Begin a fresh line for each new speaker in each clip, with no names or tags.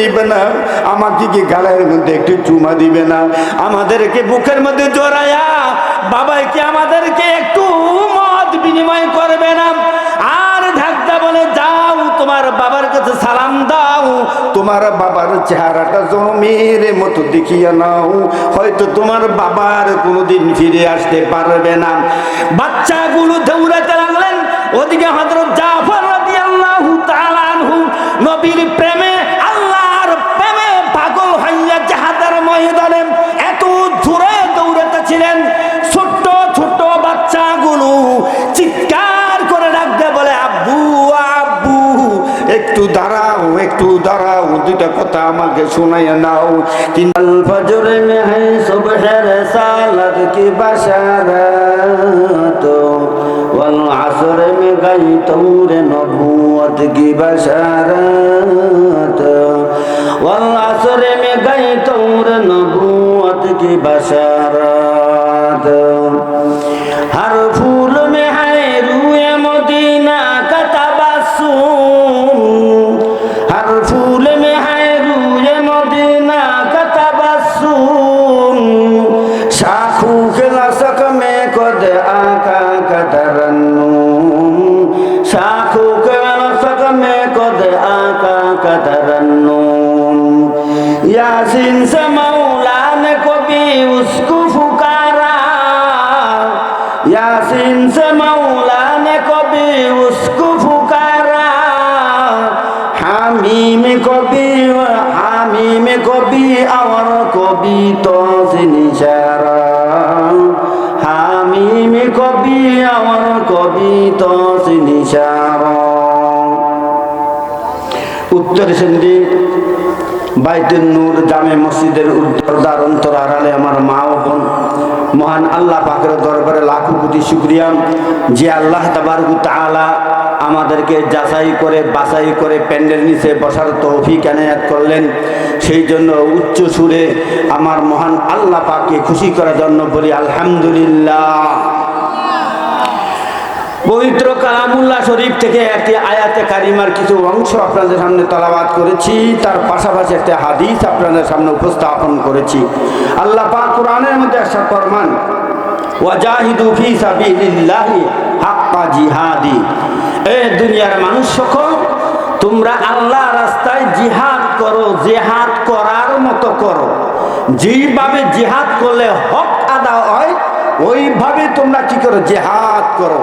নিবে না। আমাকে কি গালের মধ্যে একটু চুমা দিবে না? আমাদেরকে বুকের মধ্যে জড়ায়া বাবাই কি আমাদেরকে একটু মত বিনিময় করবে না। আর ধাক্কা বলে, যাও, তোমার বাবার কাছে সালাম দাও। তোমার বাবার চেহারাটা জমির মতো দেখিয়ে নাও। হয়তো তোমার বাবার কোনোদিন ফিরে আসতে পারবে না। বাচ্চাগুলো দৌড়াতে লাগলেন। ওদিকে হজরত জাফর নবীর প্রেমে একটু দাঁড়াও একটু দাঁড়াও, দুইটা কথা আমাকে শোনাইয়া নাও। তিন ফজরে মে হে সুবহের সালাত কি বাশারাত? ওয়াল আসরে মে গাই তৌরে নবুয়ত কি বাশারাত? ওয়াল আসরে মে গাই তৌরে নবুয়ত কি বাশারাত? সিন্ধি বাইতুল নূর জামে মসজিদের উত্তরদার অন্তর আড়ালে আমার মা ও বোন। মহান আল্লাহ পাকের দরবারে লাখো কোটি শুক্রিয়া। যে আল্লাহ তাবারকু তাআলা আমাদেরকে যাচাই করে, বাছাই করে প্যান্ডেল নিচে বসার তৌফিক এনায়াত করলেন, সেই জন্য উচ্চ সুরে আমার মহান আল্লাহ পাককে খুশি করার জন্য বলি, আলহামদুলিল্লাহ। পবিত্র কালামুল্লাহ শরীফ থেকে একটি আয়াতে কারিমার কিছু অংশ আপনাদের সামনে তলাবাদ করেছি। তার পাশাপাশি একটা হাদিস আপনাদের সামনে উপস্থাপন করেছি। আল্লাহ পাক কোরআনের মধ্যে একটা ফরমান, ওয়াজাহিদু ফি সাবিলিল্লাহি হাক্কা জিহাদি। এ দুনিয়ার মানুষ সকল, তোমরা আল্লাহ রাস্তায় জিহাদ করো, জিহাদ করার মতো করো। যেইভাবে জিহাদ করলে হক আদা হয়, ওইভাবে তোমরা কি করো? জিহাদ করো।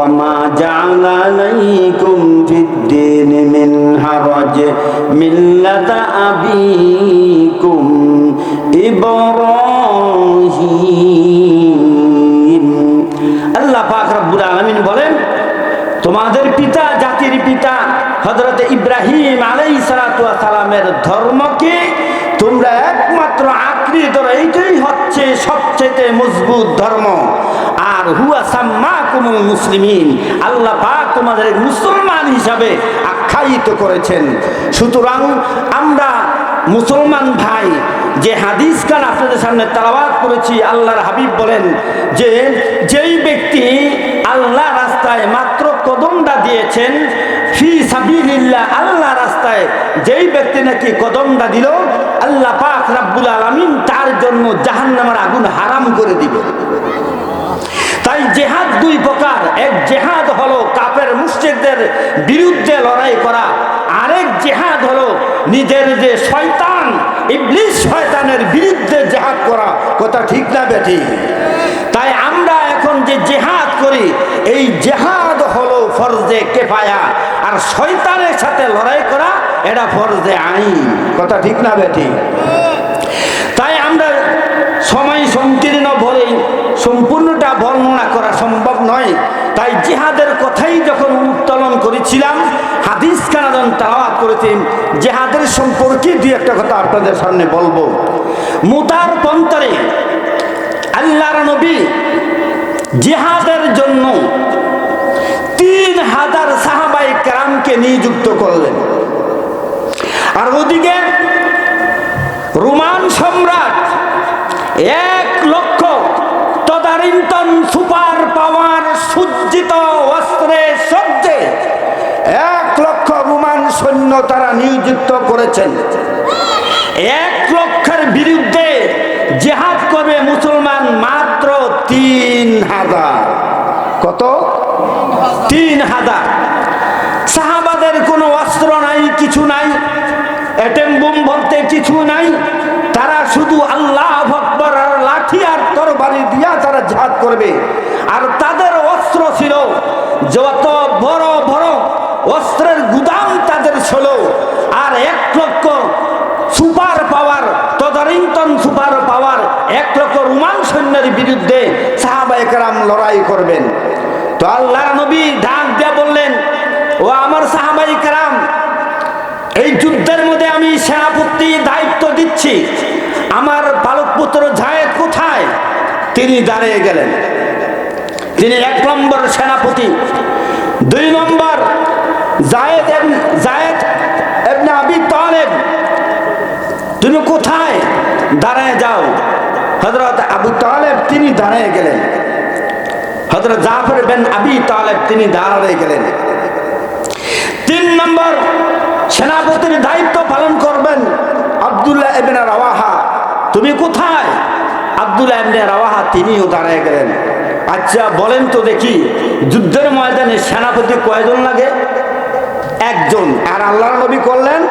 وما جعل عليكم في الدين من حرج ملة أبيكم إبراهيم আল্লাহ পাক রব্বুল আলামিন বলেন তোমাদের পিতা জাতির পিতা হযরত ইব্রাহিম আলাইহিস সালাতু ওয়াস সালামের ধর্মকে তোমরা একমাত্র আঁকড়ে ধরো এইটাই হচ্ছে সবচেয়ে মজবুত ধর্ম আর হুয়া সাম্মাকুমুল মুসলিমিন। আল্লাহ পাক তোমাদের মুসলমান হিসাবে আখ্যায়িত করেছেন। সুতরাং আমরা মুসলমান ভাই, যে হাদিস কান আপনাদের সামনে তালাবাদ করেছি, আল্লাহর হাবিব বলেন যে যেই ব্যক্তি আল্লাহ রাস্তায় মাত্র কদমটা দিয়েছেন, ফি সাবিলিল্লাহ, আল্লাহ রাস্তায় যেই ব্যক্তি নাকি কদমটা দিল, আল্লাহ পাক রাব্বুল আলামিন তার জন্য জাহান্নামের আগুন হারাম করে দিবে। তাই জেহাদ দুই প্রকার। এক জেহাদ হলো কাপের মুশ্রিকদের বিরুদ্ধে লড়াই করা। আরেক জেহাদ হলো নিজের যে শয়তান, ইবলিস শয়তানের বিরুদ্ধে জেহাদ করা। কথা ঠিক না বেঠি? তাই আমরা এখন যে জেহাদ করি, এই জেহাদ হলো ফরজে কেফায়া। আর শয়তানের সাথে লড়াই করা, এটা ফরজে আইন। কথা ঠিক না বেঠি? তাই আমরা সময় সংকীর্ণ ভরে, সম্পূর্ণটা সম্ভব নয়। তাই জিহাদের কথাই যখন উত্তোলন করেছিলাম, হাদিস কানাদন তালাওয়াত করেছেন, জেহাদের সম্পর্কে দুই একটা কথা আপনাদের সামনে বলব। মুতার পন্তরে আল্লাহর নবী জিহাদের জন্য তিন হাজার সাহাবাই কেরামকে নিযুক্ত করলেন। আর ওদিকে রোমান সম্রাট এক লক্ষ তদারিন্তন পাওয়ার সজ্জিত অস্ত্রে সজ্জে এক লক্ষ রোমান সৈন্য তারা নিয়োজিত করেছেন। এক লক্ষের বিরুদ্ধে জেহাদ করবে মুসলমান মাত্র তিন হাজার। কত? তিন হাজার। সাহাবাদের কোনো অস্ত্র নাই, কিছু নাই অ্যাটেম বোম বলতে কিছু নাই। তারা শুধু আল্লাহ ভক্বর আর লাঠি আর তরবারি দিয়া তারা জাহাজ করবে। আর ছিল যত বড় বড়। অস্ত্রের গুদাম তাদের ছিল। আর এক লক্ষ সুপার পাওয়ার তদারিন্তন সুপার পাওয়ার, এক লক্ষ রোমান সৈন্যের বিরুদ্ধে সাহাবাইকরাম লড়াই করবেন। তো আল্লাহ নবী ডাক দিয়া বললেন, ও আমার সাহাবাই কারাম, এই যুদ্ধের মধ্যে আমি সেনাপতি দায়িত্ব দিচ্ছি। আমার বালক পুত্র জায়েদ কোথায়? তিনি দাঁড়িয়ে গেলেন। তিনি এক নম্বর সেনাপতি। দুই নম্বর জায়েদ জায়েদ এবনে আবি তুমি কোথায়? দাঁড়ায় যাও। হজরত আবু তালেব তিনি দাঁড়ায় গেলেন। হজরত জাফর বেন আবি তালেব তিনি দাঁড়ায় গেলেন। তিন নম্বর সেনাপতির দায়িত্ব পালন করবেন আবদুল্লাহ এবেন রাওয়াহা। তুমি কোথায়? আবদুল্লাহ এমনে রাওয়াহা তিনিও দাঁড়ায় গেলেন। আচ্ছা বলেন তো দেখি, যুদ্ধের ময়দানে সেনাপতি কয়জন লাগে? একজন। আর আল্লাহর নবী করলেন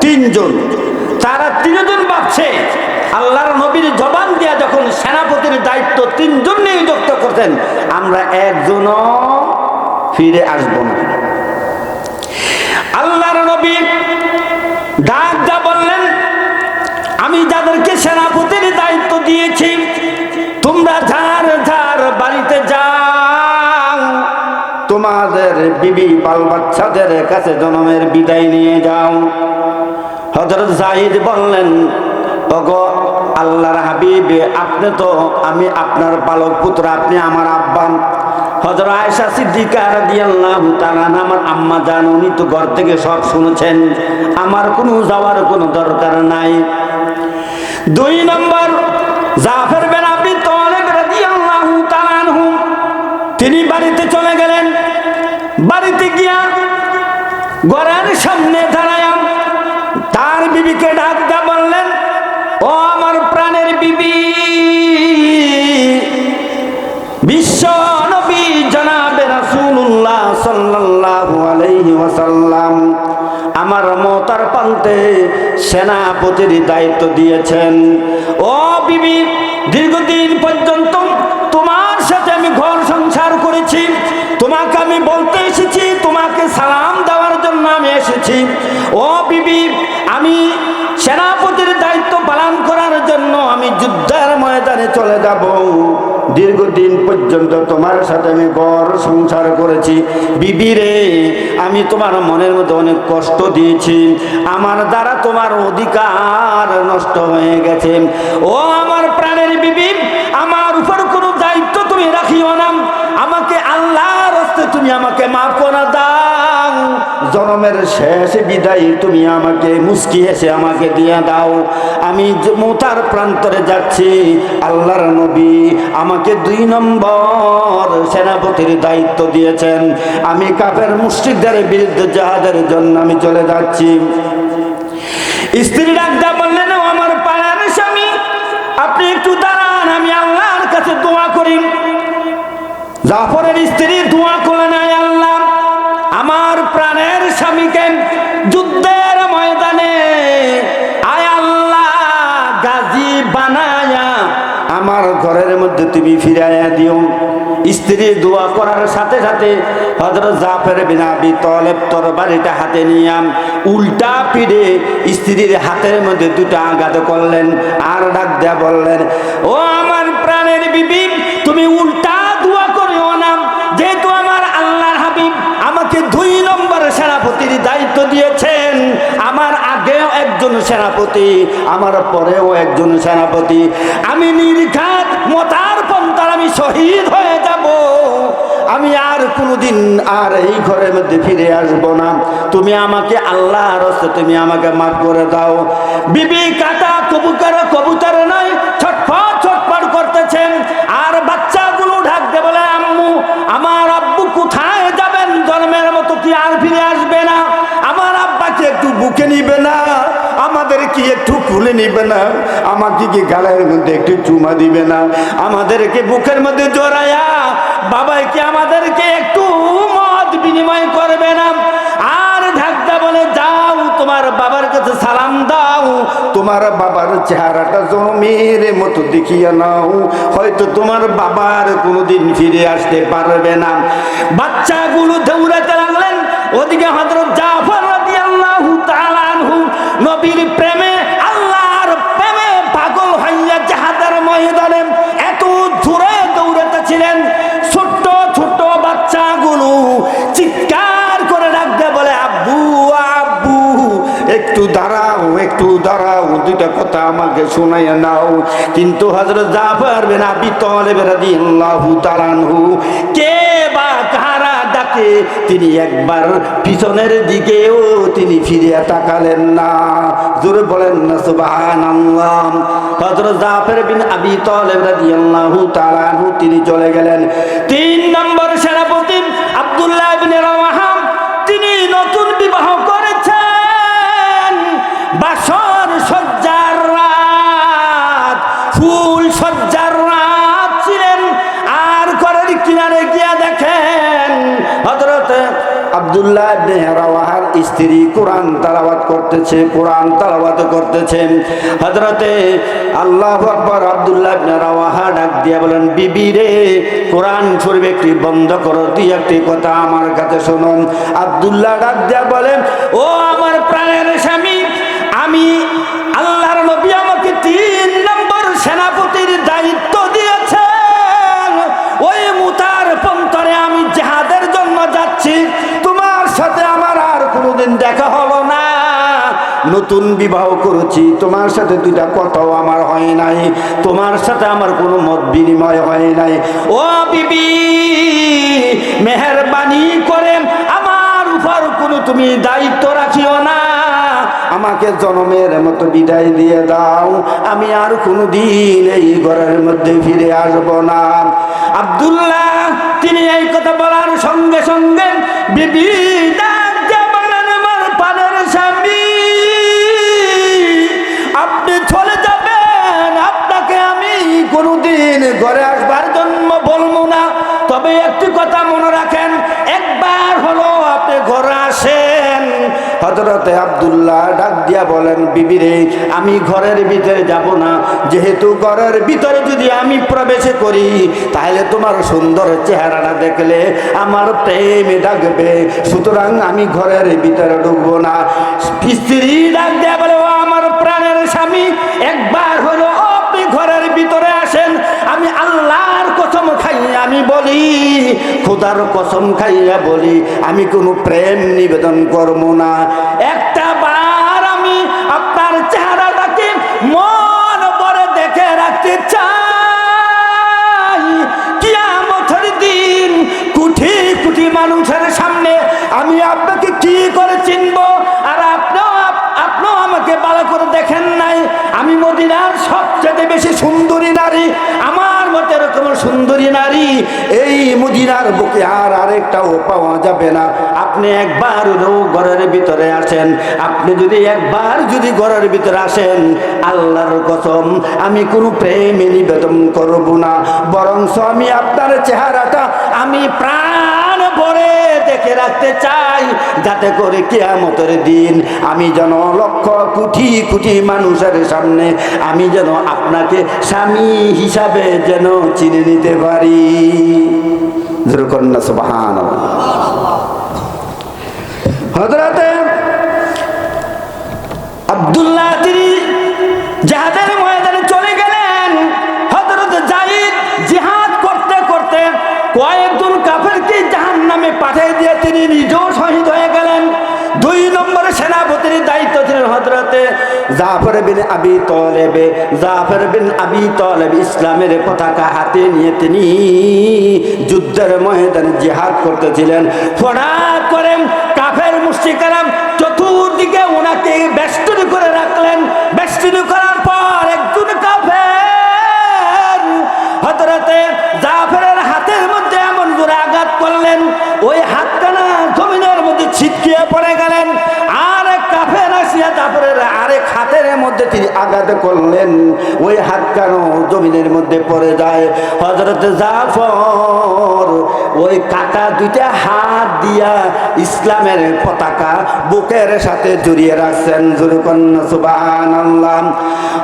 তিনজন। তারা তিনজন ভাবছে, আল্লাহর নবীর জবান দিয়া যখন সেনাপতির দায়িত্ব তিনজন নিযুক্ত করতেন আমরা একজনও ফিরে আসব না। আল্লাহর নবী ডাক যা বললেন, আমি যাদেরকে সেনাপতির দায়িত্ব দিয়েছি, তোমরা যার বিবি বাল বাচ্চাদের কাছে জনমের বিদায় নিয়ে যাও। হজরত জাহিদ বললেন, ওগো আল্লাহর হাবিব, আপনি তো, আমি আপনার পালক পুত্র, আপনি আমার আব্বান হজর আয়সা সিদ্দিকা রাদিয়াল্লাহু তাআলা আমার আম্মা জান, উনি তো ঘর থেকে সব শুনেছেন। আমার কোনো যাওয়ার কোনো দরকার নাই। দুই নম্বর, জাফর বাড়িতে গিয়া ঘরের সামনে দাঁড়ায় তার বিবিকে ডাক দা বললেন, ও আমার প্রাণের বিবি, বিশ্ব নবী জনাবে রাসূলুল্লাহ সাল্লাল্লাহু আলাইহি ওয়াসাল্লাম আমার মতার পান্তে সেনাপতির দায়িত্ব দিয়েছেন। ও বিবি, দীর্ঘদিন পর্যন্ত ও বিবি, আমি সেনাপতির দায়িত্ব পালন করার জন্য আমি যুদ্ধের ময়দানে চলে যাব। দীর্ঘদিন পর্যন্ত তোমার সাথে আমি ঘর সংসার করেছি। বিবি রে, আমি তোমার মনের মধ্যে অনেক কষ্ট দিয়েছি। আমার দ্বারা তোমার অধিকার নষ্ট হয়ে গেছে। ও আমার প্রাণের বিবি, আমার উপর কোনো দায়িত্ব তুমি রাখিও না। আমাকে আল্লাহর হস্তে তুমি আমাকে মাফ করা দাও। জনমের শেষ বিদায় তুমি আমাকে মুস্কি এসে আমাকে দিয়ে দাও। আমি মোতার প্রান্তরে যাচ্ছি, আল্লাহর নবী আমাকে দুই নম্বর সেনাপতির দায়িত্ব দিয়েছেন। আমি কাপের মুশ্রিকদের বিরুদ্ধে জাহাজের জন্য আমি চলে যাচ্ছি। স্ত্রী ডাক্তার বললেন, "ও আমার পাড়ার স্বামী, আপনি একটু দাঁড়ান, আমি আল্লাহর কাছে দোয়া করি। জাফরের স্ত্রী দোয়া করে নাই আল্লাহ। স্বামীকে যুদ্ধের ময়দানে আয় গাজী বানায়া আমার ঘরের মধ্যে তুমি ফিরাইয়া দিও। স্ত্রী দোয়া করার সাথে সাথে হজরত জাফর বিন আবি তলেব তরবারিটা হাতে নিয়াম উল্টা পিড়ে স্ত্রীর হাতের মধ্যে দুটো আঘাত করলেন আর ডাক দেয়া বললেন, ও আমার প্রাণের বিবি, তুমি উল্টা একজন সেনাপতি, আমার পরেও একজন সেনাপতি। আমি নির্ঘাত মতার পন্থার আমি শহীদ হয়ে যাব। আমি আর কোনোদিন আর এই ঘরের মধ্যে ফিরে আসব না। তুমি আমাকে আল্লাহ রস্তে তুমি আমাকে মাফ করে দাও। বিবি কাটা কবুকার কবুতর নয়, ছটফট ছটফট করতেছেন। আর বাচ্চাগুলো ঢাকতে বলে, আম্মু, আমার আব্বু কোথায় যাবেন? জন্মের মতো কি আর ফিরে আসবে না? আমার আব্বাকে একটু বুকে নিবে না? কি একটু খুলে নিবে না। আমাকে কি গালের মধ্যে একটু চুমা দিবে না? আমাদেরকে বুকের মধ্যে জড়ায়া বাবাই কি আমাদেরকে একটু মত বিনিময় করবে না। আর ঢাকতে বলে, যাও, তোমার বাবার কাছে সালাম দাও। তোমার বাবার চেহারাটা জমির মতো দেখিয়ে নাও। হয়তো তোমার বাবার কোনোদিন ফিরে আসতে পারবে না। বাচ্চাগুলো দৌড়াতে লাগলেন। ওদিকে হজরত আনহু নবীর প্রেমে, আল্লাহর প্রেমে পাগল হইয়া জাহাদের ময়দানে এত দূরে দৌড়াতেছিলেন। ছোট্ট ছোট্ট বাচ্চাগুলো চিৎকার করে ডাকতে বলে, আব্বু আব্বু, একটু দাঁড়াও একটু দাঁড়াও, দুইটা কথা আমাকে শোনাইয়া নাও। কিন্তু হজরত জাফর বিন আবি তালেব রাদিয়াল্লাহু তাআলা আনহু কে তিনি একবার পিছনের দিকেও তিনি ফিরিয়া তাকালেন না। জোরে বলেন না, সুবহানাল্লাহ। হজর জাফর বিন আবি তালেব রাদিয়াল্লাহু তাআলা তিনি চলে গেলেন। তিন নম্বর সেনাপতি আব্দুল্লাহ ইবনে আব্দুল্লাহ ইবনে স্ত্রী কোরআন তালাবাদ করতেছে, কোরআন তালাবাদ করতেছেন হজরতে আল্লাহ আকবর আবদুল্লাহ ইবনে ডাক দিয়া বলেন, বিবি রে, কোরআন শরীফ একটি, বন্ধ করো, তুই একটি কথা আমার কাছে শুনুন আবদুল্লাহ ডাক দিয়া বলেন, ও আমার প্রাণের স্বামী, আমি নতুন বিবাহ করেছি, তোমার সাথে দুইটা কথাও আমার হয় নাই, তোমার সাথে আমার কোনো মত বিনিময় হয় নাই। ও বিবি, মেহরবানি করে আমার উপর কোনো তুমি দায়িত্ব রাখিও না, আমাকে জনমের মতো বিদায় দিয়ে দাও, আমি আর কোনো দিন এই ঘরের মধ্যে ফিরে আসব না। আব্দুল্লাহ, তিনি এই কথা বলার সঙ্গে সঙ্গে বিবি কোনোদিন ঘরে আসবার জন্য বলব না। তবে একটি কথা মনে রাখেন, একবার হলো আপনি ঘরে আসেন। হজরতে আব্দুল্লাহ ডাক দিয়া বলেন, বিবিরে, আমি ঘরের ভিতরে যাব না। যেহেতু ঘরের ভিতরে যদি আমি প্রবেশ করি, তাহলে তোমার সুন্দর চেহারাটা দেখলে আমার প্রেমে ডাকবে। সুতরাং আমি ঘরের ভিতরে ঢুকবো না। স্ত্রী ডাক দিয়া বলে, ও আমার প্রাণের স্বামী, একবার আমি বলি খোদার কসম খাইয়া বলি আমি কোনো প্রেম নিবেদন করব না। একটা সুন্দরী নারী, এই মদিনার বুকে আর আরেকটাও পাওয়া যাবে না। আপনি একবার ঘরের ভিতরে আসেন। আপনি যদি একবার যদি ঘরের ভিতরে আসেন, আল্লাহর কসম, আমি কোনো প্রেম নিবেদন করব না। বরং আমি আপনার চেহারাটা, আমি প্রাণ ভরে দেখে রাখতে চাই, যাতে করে কেয়ামতের দিন আমি যেন লক্ষ কোটি কোটি মানুষের সামনে আমি যেন আপনাকে স্বামী হিসাবে যেন চিনে নিতে পারি। সুবাহান হজরতে আব্দুল্লাহ তিনি জাফর বিন আবি তলেবে, জাফর বিন আবি তলেব ইসলামের পতাকা হাতে নিয়ে তিনি যুদ্ধের ময়দানে জিহাদ করতেছিলেন। ফড়াৎ করে কাফের মুশরিকারাম চতুর্দিকে ওনাকে বেষ্টনী করে রাখলেন। বেষ্টনী করার পর একজন কাফের হজরতে জাফরের হাতের মধ্যে এমন করে আঘাত করলেন, ওই হাতখানা জমিনের মধ্যে ছিটকিয়ে পড়ে গেলেন। তিনি আঘাত করলেন, ওই হাত কানো জমিনের মধ্যে পড়ে যায়। হজরত জাফর ওই কাটা দুইটা হাত দিয়া ইসলামের পতাকা বুকের সাথে জড়িয়ে রাখছেন। জুরুকন্যা আল্লাহ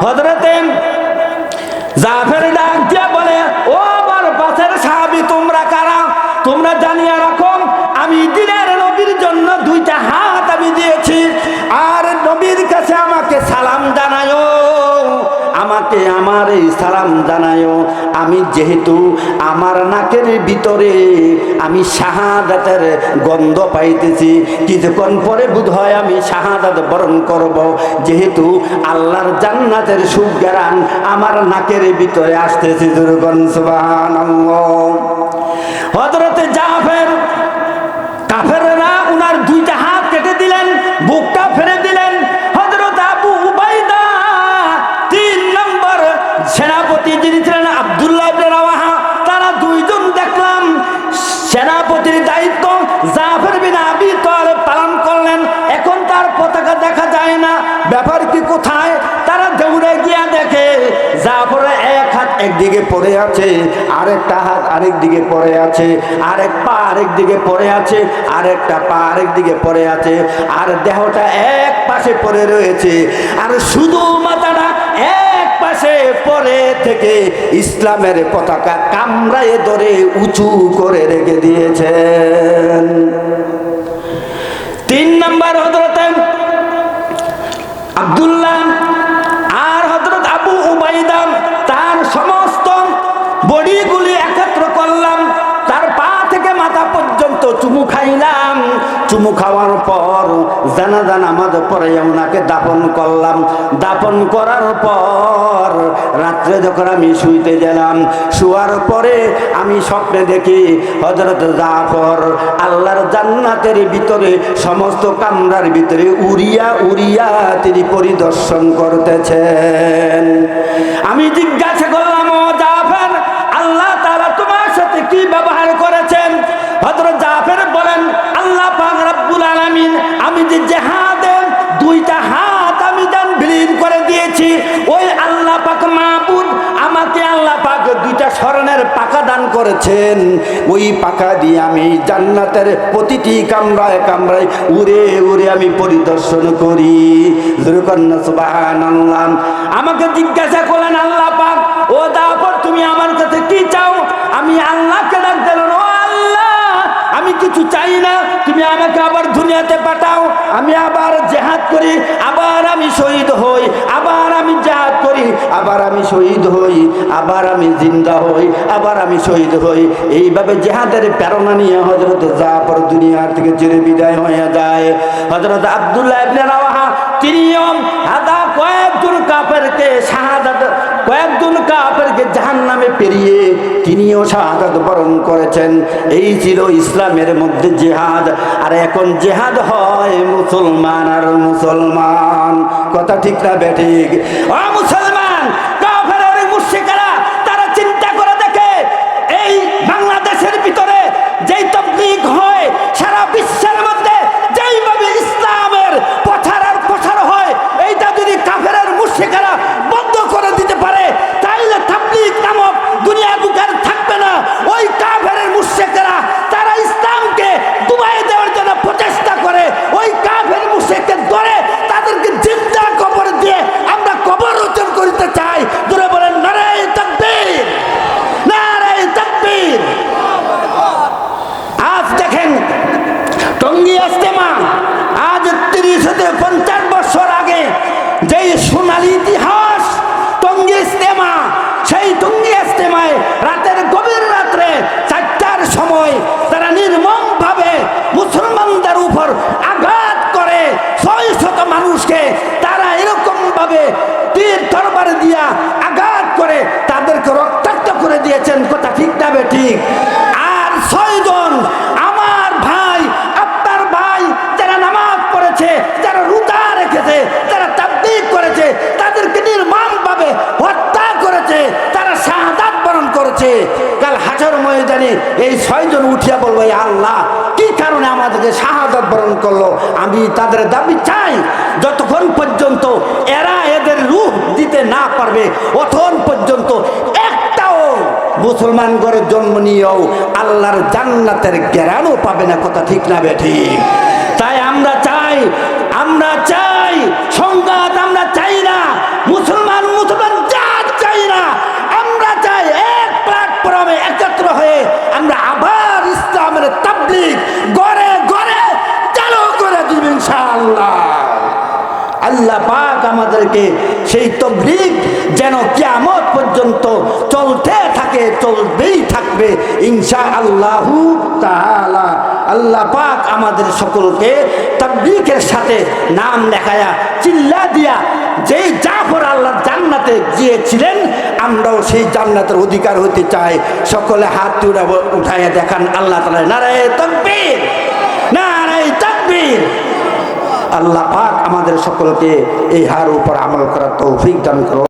জাফর জাফের আমার সালাম জানায়ও আমি যেহেতু আমার নাকের ভিতরে আমি শাহাদাতের গন্ধ পাইতেছি কিছুক্ষণ পরে বোধ হয় আমি শাহাদাত বরণ করব, যেহেতু আল্লাহর জান্নাতের সুজ্ঞান আমার নাকের ভিতরে আসতেছি দুর্গন সুবাহ হজরতে একদিকে পড়ে আছে, আরেকটা হাত আরেক দিকে পড়ে আছে, আরেক পা আরেক দিকে পড়ে আছে, আরেকটা পা আরেক দিকে পড়ে আছে, আর দেহটা এক পাশে পড়ে রয়েছে, আর শুধু মাথাটা এক পাশে পরে থেকে ইসলামের পতাকা কামড়ায় ধরে উঁচু করে রেখে দিয়েছেন। তিন নম্বর হজরতে আব্দুল্লাহ বডিগুলি একত্র করলাম, তার পা থেকে মাথা পর্যন্ত চুমু খাইলাম। চুমু খাওয়ার পর জানাজা নামাজ পরে ওনাকে দাপন করলাম। দাপন করার পর রাত্রে যখন আমি শুইতে গেলাম, শুয়ার পরে আমি স্বপ্নে দেখি হজরত জাফর আল্লাহর জান্নাতের ভিতরে সমস্ত কামরার ভিতরে উড়িয়া উড়িয়া তিনি পরিদর্শন করতেছেন। আমি জিজ্ঞাসা করলাম যে জেহাদে দুইটা হাত আমি দান বিলীন করে দিয়েছি, ওই আল্লাহ পাক মাহবুদ আমাকে আল্লাহ পাক দুইটা স্মরণের পাকা দান করেছেন। ওই পাকা দিয়ে আমি জান্নাতের প্রতিটি কামরায় কামরায় উড়ে উড়ে আমি পরিদর্শন করি। আমাকে জিজ্ঞাসা করলেন, আল্লাহ পাক, ও তারপর তুমি আমার কাছে কি চাও? আমি আল্লাহকে ডাক দিলাম ও আল্লাহ, আমি কিছু চাই না তুমি আমাকে আবার দুনিয়াতে পাঠাও। আমি আবার জেহাদ করি, আবার আমি শহীদ হই, আবার আমি জেহাদ করি, আবার আমি শহীদ হই, আবার আমি জিন্দা হই, আবার আমি শহীদ হই। এইভাবে জেহাদের প্রেরণা নিয়ে হজরত জাফর দুনিয়ার থেকে চিরে বিদায় হয়ে যায়। হজরত আব্দুল্লাহ ইবনে রাওয়াহা, তিনিও হাদা কয়েকজন কাফেরকে শাহাদাত, কয়েকজন কাফেরকে জাহান্নামে পেরিয়ে তিনিও শাহাদাত বরণ করেছেন। এই ছিল ইসলামের মধ্যে জেহাদ। আর এখন জেহাদ হয় মুসলমান আর মুসলমান। কথা ঠিক না বেঠিক ও মুসলমান কাফের আর মুশরিকেরা তারা চিন্তা করে দেখে এই বাংলাদেশের ভিতরে যেই তবলিগ হয় সারা বিশ্বের মধ্যে যেইভাবে ইসলামের প্রচার আর প্রসার হয় এইটা যদি কাফের আর মুশরিকেরা বন্ধ করে দিতে পারে তাইলে তাবলিগ নামক দুনিয়ার বুকের থাকবে না ওই কাফের মুশরিকেরা তারা ইসলামকে ডুবাই দেওয়ার জন্য প্রচেষ্টা করে ওই কাফের মুশরিককে ধরে তাদেরকে জিন্দা কবর দিয়ে আমরা কবর রচন করিতে ঠিক আর ছয়জন আমার ভাই আপনার ভাই যারা নামাজ পড়েছে যারা রোজা রেখেছে যারা তাবলিগ করেছে তাদেরকে নির্মমভাবে হত্যা করেছে তারা শাহাদাত বরণ করেছে কাল হাজার ময়দানে এই ছয়জন উঠিয়া বলব "এ আল্লাহ কি কারণে আমাদেরকে বরণ করল, আমি তাদের দাবি চাই, যতক্ষণ পর্যন্ত এরা এদের রূপ দিতে না পারবে, অতক্ষণ পর্যন্ত একটাও মুসলমান ঘরে জন্ম নিয়েও আল্লাহর জান্নাতের জ্ঞানও পাবে না, কথা ঠিক না বেঠি তাই আমরা চাই আমরা চাই, সংঘাত আমরা চাই না, মুসলমান মুসলমান চাই না আমরা চাই এক প্ল্যাটফর্মে একত্র হয়ে আমরা আবার ইসলামের তাবলিগ গড়ে গড়ে চালু করে দিব ইনশাআল্লাহ আল্লাহ পাক আমাদেরকে সেই তবলিগ যেন পর্যন্ত চলতে থাকে থাকবে। ইনশা আল্লাহু পাক আমাদের সকলকে তবলিগের সাথে নাম লেখায়া, চিল্লা দিয়া যেই জাফর আল্লাহ জান্নাতে গিয়েছিলেন, আমরাও সেই জান্নাতের অধিকার হতে চাই। সকলে হাত তুলে উঠাইয়া দেখান, আল্লাহ তালা নারায় তকবীর নারায় তকবীর। আল্লাহ পাক আমাদের সকলকে এই হার উপর আমল করার তৌফিক দান করো